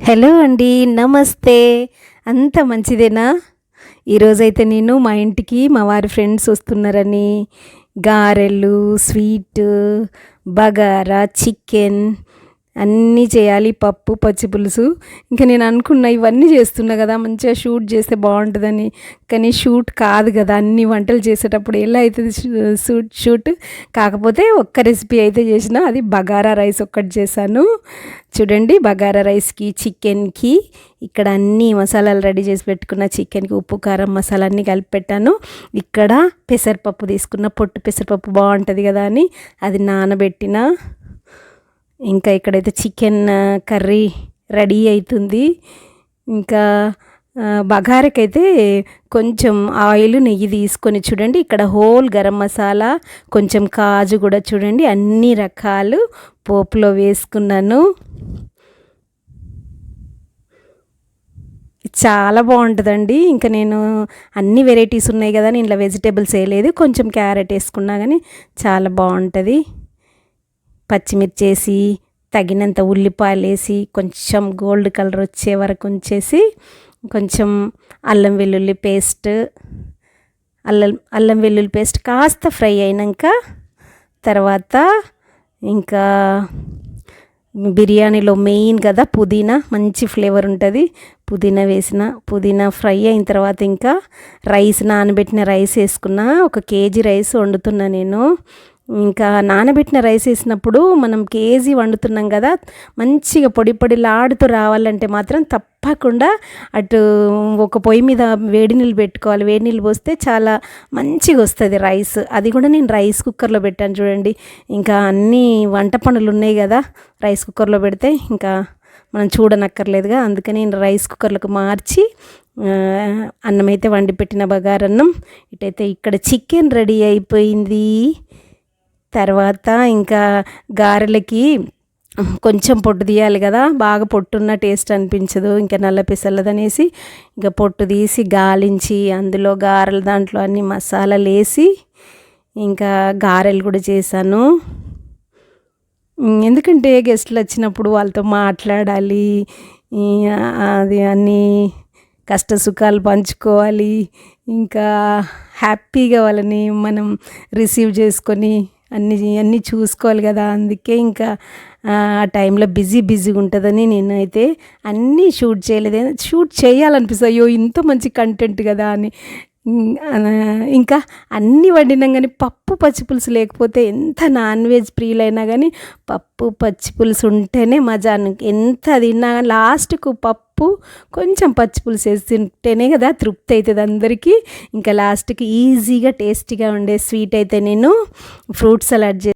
Hello అండి నమస్తే. అంత మంచిదేనా? ఈరోజైతే నేను మా ఇంటికి మా వారి ఫ్రెండ్స్ వస్తున్నారని. గారెలు స్వీట్ బగారా చికెన్ అన్నీ చేయాలి పప్పు పచ్చి పులుసు. ఇంకా నేను అనుకున్నా ఇవన్నీ చేస్తున్నా కదా మంచిగా షూట్ చేస్తే బాగుంటుందని. కానీ షూట్ కాదు కదా అన్ని వంటలు చేసేటప్పుడు ఎలా అవుతుంది షూట్ షూట్? కాకపోతే ఒక్క రెసిపీ అయితే చేసిన అది బగారా రైస్ ఒక్కటి చేశాను. చూడండి బగారా రైస్కి చికెన్కి ఇక్కడ అన్ని మసాలాలు రెడీ చేసి పెట్టుకున్న చికెన్కి ఉప్పు కారం మసాలా అన్నీ కలిపి పెట్టాను. ఇక్కడ పెసరపప్పు తీసుకున్న పొట్టు పెసరపప్పు బాగుంటుంది కదా అని అది నానబెట్టిన. ఇంకా ఇక్కడైతే చికెన్ కర్రీ రెడీ అవుతుంది ఇంకా బగారకైతే కొంచెం ఆయిల్ నెయ్యి తీసుకొని చూడండి. ఇక్కడ హోల్ గరం మసాలా కొంచెం కాజు కూడా చూడండి. అన్ని రకాలు పోపులో వేసుకున్నాను. చాలా బాగుంటుందండి. ఇంకా నేను అన్ని వెరైటీస్ ఉన్నాయి కదా నేను వెజిటేబుల్స్ వేయలేదు. కొంచెం క్యారెట్ వేసుకున్నా కానీ చాలా బాగుంటుంది. పచ్చిమిర్చి వేసి తగినంత ఉల్లిపాయలు వేసి కొంచెం గోల్డ్ కలర్ వచ్చే వరకు ఉంచేసి కొంచెం అల్లం వెల్లుల్లి పేస్ట్ అల్లం అల్లం వెల్లుల్లి పేస్ట్ కాస్త ఫ్రై అయినాక తర్వాత ఇంకా బిర్యానీలో మెయిన్ కదా పుదీనా మంచి ఫ్లేవర్ ఉంటుంది. పుదీనా వేసిన పుదీనా ఫ్రై అయిన తర్వాత ఇంకా రైస్ నానబెట్టిన రైస్ వేసుకున్న ఒక కేజీ రైస్ వండుతున్నా నేను. ఇంకా నానబెట్టిన రైస్ వేసినప్పుడు మనం కేజీ వండుతున్నాం కదా మంచిగా పొడి పొడిలాడుతూ రావాలంటే మాత్రం తప్పకుండా అటు ఒక పొయ్యి మీద వేడి నీళ్ళు పెట్టుకోవాలి. వేడి నీళ్ళు పోస్తే చాలా మంచిగా వస్తుంది రైస్. అది కూడా నేను రైస్ కుక్కర్లో పెట్టాను చూడండి. ఇంకా అన్ని వంట పనులు ఉన్నాయి కదా రైస్ కుక్కర్లో పెడితే ఇంకా మనం చూడనక్కర్లేదుగా. అందుకని నేను రైస్ కుక్కర్లకు మార్చి అన్నం అయితే వండి పెట్టిన బగారన్నం. ఇటైతే ఇక్కడ చికెన్ రెడీ అయిపోయింది. తర్వాత ఇంకా గారెలకి కొంచెం పొట్టు తీయాలి కదా. బాగా పొట్టున్న టేస్ట్ అనిపించదు. ఇంకా నల్ల పిసల్లదనేసి ఇంకా పొట్టు తీసి గాలించి అందులో గారెల దాంట్లో అన్ని మసాలాలు వేసి ఇంకా గారెలు కూడా చేశాను. ఎందుకంటే గెస్ట్లు వచ్చినప్పుడు వాళ్ళతో మాట్లాడాలి. అది అన్నీ కష్ట సుఖాలు పంచుకోవాలి. ఇంకా హ్యాపీగా వాళ్ళని మనం రిసీవ్ చేసుకొని అన్నీ అన్నీ చూసుకోవాలి కదా. అందుకే ఇంకా ఆ టైంలో బిజీ బిజీగా ఉంటుందని నేనైతే అన్నీ షూట్ చేయలేదు. షూట్ చేయాలనిపిస్తుంది. అయ్యో ఇంత మంచి కంటెంట్ కదా అని. ఇంకా అన్నీ వండినాం కానీ పప్పు పచ్చిపులుసు లేకపోతే ఎంత నాన్ వెజ్ ప్రియులైనా కానీ పప్పు పచ్చిపులుసు ఉంటేనే మజా ఎంత తిన్నా కానీ లాస్ట్కు పప్పు కొంచెం పచ్చిపులుసు వేసి తింటేనే కదా తృప్తి అవుతుంది అందరికీ. ఇంకా లాస్ట్కి ఈజీగా టేస్టీగా ఉండే స్వీట్ అయితే నేను ఫ్రూట్ సలాడ్